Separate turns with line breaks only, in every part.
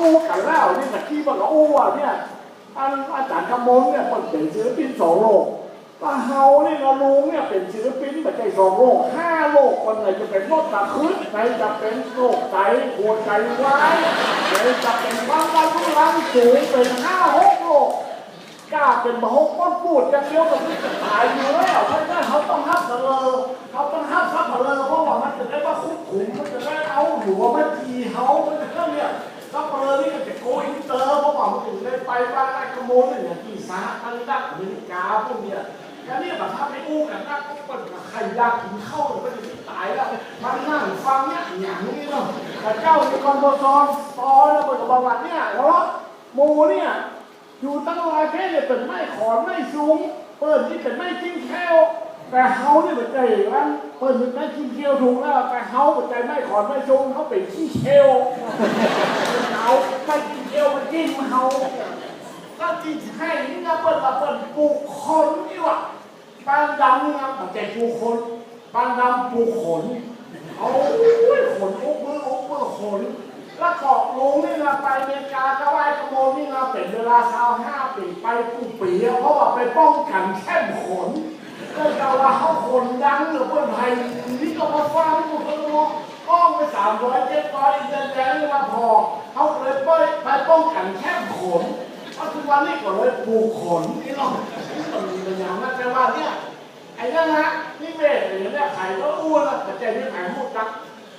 อู้กันแล้วนี่ตะกี้มันก็อู้อะเนี่ยอันอาจารย์กำมลเนี่ยมันเป็นศิลปินสองโลกตาเฮานี่เราลุงเนี่ยเป็นศิลปินแบบใจสองโลกห้าโลกคนไหนจะเป็นโรคตาคืนไหนจะเป็นโรคไตหัวใจวายไหนจะเป็นความดันทุรังสูงเป็นห้าหกโลกกล้าเป็นมหกก้อนพูดอย่างเดียวกับที่จะตายอยู่แล้วเพราะนั้นเขาต้องฮับเลอเขาต้องฮับซับเลอเพราะว่ามันจะได้ว่าคุกขุมมันจะได้เอาหัวมันทีเขามันจะได้เนี่ย ซับเสลอนี่ก็จะโกยอินเตอร์เพราะว่ามันถึงได้ไปบ้านไอ้ขโมยเนี่ยอย่างที่สหรัฐอเมริกาพวกเนี้ยแล้วเนี่ยแบบถ้าไม่อู้กันนะก็เป็นใครอยากกินข้าวมันจะตายแล้วมันนั่งฟังเนี่ยอย่างนี้เนาะแต่เจ้าในคอนโดซอนซอยแล้วมันก็บอกว่าเนี่ยเพราะหมูเนี่ยอยู่ตั้งหลายเพศเนี่ยเป็นไม้ขอนไม้สูงเปิดที่เป็นไม้จิ้งแคว แต่เขาเนี่ยเป็นใจว่าเปิดเป็นไม้จิ้งเคียวถูกแล้ว แต่เขาเป็นใจไม้ขอนไม้สูงเขาเป็นขี้เคียวเขาไม้จิ้งเคียวมันจิ้งเขาก็จิ้งให้นี่นะเปิดละเปิดปลูกคนนี่วะบ้านดำนี่นะแต่ใจปลูกคนบ้านดำปลูกขนเอาอุ้ยขนอุกมืออุกมือขนแล้วเกาะลุงนี่นะไปอเมริกาก็ไหว้ขโมนี่นะเป็นเวลาสาวห้าปีไปกูปีเพราะว่าไปป้องกันแค่ขน ก็จะว่าเขาขนดังหรือเพื่อนไทยนี่ก็มาฟังกูก็รู้ก้องไปสามร้อยเจ็ดร้อยเดือนแดงนี่มาพอเขาเลยไปไปป้องกันแค่ขนเพราะทุกวันนี้ก็เลยปลูกขนนี่เนาะมันมีตัวอย่างแต่ว่าเนี่ยไอ้นั่นนะนี่เมฆอย่างเนี้ยไข่ก็อ้วนแล้วแต่ใจนี่ไข่พูดจัก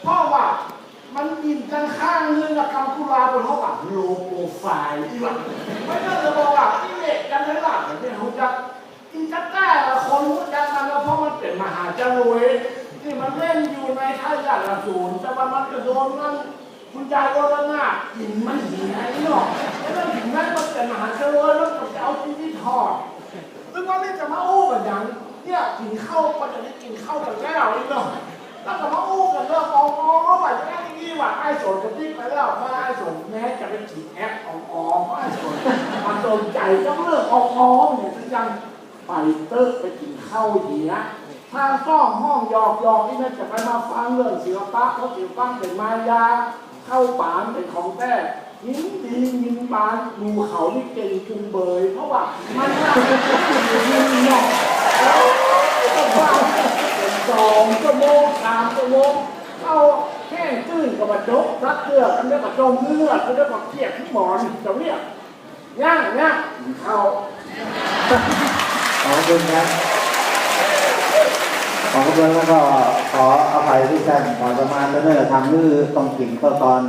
เพราะว่ามันยินกันข้างนึงนะคำคุราบนเขาแบบโลโปรไฟล์ที่ว่าไม่น่าจะบอกว่าที่เด็กกันทั้งหลังเนี่ยเขาจะอินจักแต้ละค มหาจรวยที่มันเล่นอยู่ในท่ายาละศูนแต่ว่ามันกระโดนนั่นคุณยายก็ละหน้ากินมันหินไอ้เนาะแล้วถึงนั้นมันเป็นมหาจรวยแล้วมันจะเอาที่ที่ทอดซึ่งว่านี่จะมาอู้กันย่างเนี่ยกินข้าวก็จะได้กินข้าวกันแล้วนี่เนาะแล้วก็มาอู้กันเรื่องอองอองว่าจะได้ที่ว่าไอ้สนกับที่ไปแล้วมาไอ้สนแม้จะเป็นฉีดแอปอองอองไอ้สนมาสนใจก็เรื่องอองอองเนี่ยฉันยัง ไปเติร์ไปกินข้าวเหียทางซ่องห้องหยอกยอกนี่นะจะไปมาฟังเรื่องศิลปะเพราะศิลปะเป็นมายา เข้าป่านเป็นของแท้ยินดียินบานดูเขานี่เก่งจุงเบย เพราะว่ามันน่าจะเป็นยินเนาะแล้วก็ฟังเป็นสองชั่วโมงสามชั่วโมงเข้าแห้งตื้นกับมาจกรักเกลือกันได้กับจมเลือดกันได้กับเทียบที่หมอนจะเรียกย่างย่างเขา
ขอบคุณครับขอบคุณแล้วก็ขออภัยทุกท่านขอประมาณเนื่อทำมือต้องกินข้าวตอน